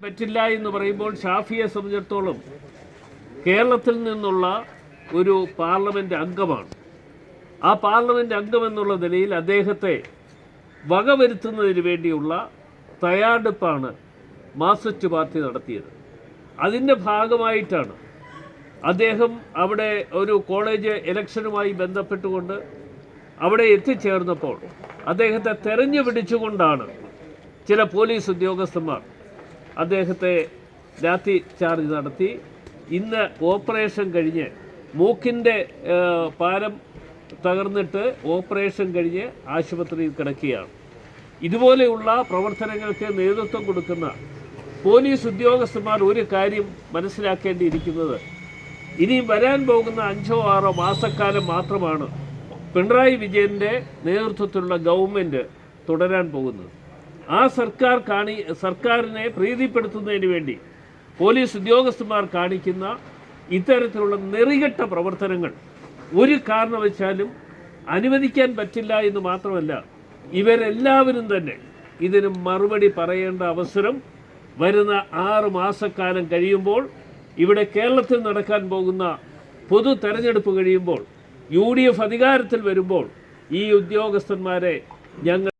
പറ്റില്ല എന്ന് പറയുമ്പോൾ ഷാഫിയെ സംബന്ധിച്ചിടത്തോളം കേരളത്തിൽ നിന്നുള്ള ഒരു പാർലമെന്റ് അംഗമാണ്. ആ പാർലമെന്റ് അംഗം എന്നുള്ള നിലയിൽ അദ്ദേഹത്തെ വകവരുത്തുന്നതിന് വേണ്ടിയുള്ള തയ്യാറെടുപ്പാണ് മാസച്ച് പാർട്ടി നടത്തിയത്. അതിന്റെ ഭാഗമായിട്ടാണ് അദ്ദേഹം അവിടെ ഒരു കോളേജ് ഇലക്ഷനുമായി ബന്ധപ്പെട്ടുകൊണ്ട് അവിടെ എത്തിച്ചേർന്നപ്പോൾ അദ്ദേഹത്തെ തെരഞ്ഞു പിടിച്ചുകൊണ്ടാണ് ചില പോലീസ് ഉദ്യോഗസ്ഥന്മാർ അദ്ദേഹത്തെ ലാത്തി ചാർജ് നടത്തി. ഇന്ന് ഓപ്പറേഷൻ കഴിഞ്ഞ് മൂക്കിന്റെ പാലം തകർന്നിട്ട് ഓപ്പറേഷൻ കഴിഞ്ഞ് ആശുപത്രിയിൽ കിടക്കുകയാണ്. ഇതുപോലെയുള്ള പ്രവർത്തനങ്ങൾക്ക് നേതൃത്വം കൊടുക്കുന്ന പോലീസ് ഉദ്യോഗസ്ഥന്മാർ ഒരു കാര്യം മനസ്സിലാക്കേണ്ടിയിരിക്കുന്നത്. ഇനി വരാൻ പോകുന്ന അഞ്ചോ ആറോ മാസക്കാലം മാത്രമാണ് പിണറായി വിജയന്റെ നേതൃത്വത്തിലുള്ള ഗവൺമെന്റ് തുടരാൻ പോകുന്നത്. ആ സർക്കാർ കാണി സർക്കാരിനെ പ്രീതിപ്പെടുത്തുന്നതിന് വേണ്ടി പോലീസ് ഉദ്യോഗസ്ഥന്മാർ കാണിക്കുന്ന ഇത്തരത്തിലുള്ള നെറികെട്ട പ്രവർത്തനങ്ങൾ ഒരു കാരണവശാലും അനുവദിക്കാൻ പറ്റില്ല എന്ന് മാത്രമല്ല ഇവരെല്ലാവരും തന്നെ ഇതിന് മറുപടി പറയേണ്ട അവസരം വരുന്ന ആറ് മാസക്കാലം കഴിയുമ്പോൾ ഇവിടെ കേരളത്തിൽ നടക്കാൻ പോകുന്ന പൊതു തെരഞ്ഞെടുപ്പ് കഴിയുമ്പോൾ യു ഡി എഫ് അധികാരത്തിൽ വരുമ്പോൾ ഈ ഉദ്യോഗസ്ഥന്മാരെ ഞങ്ങൾ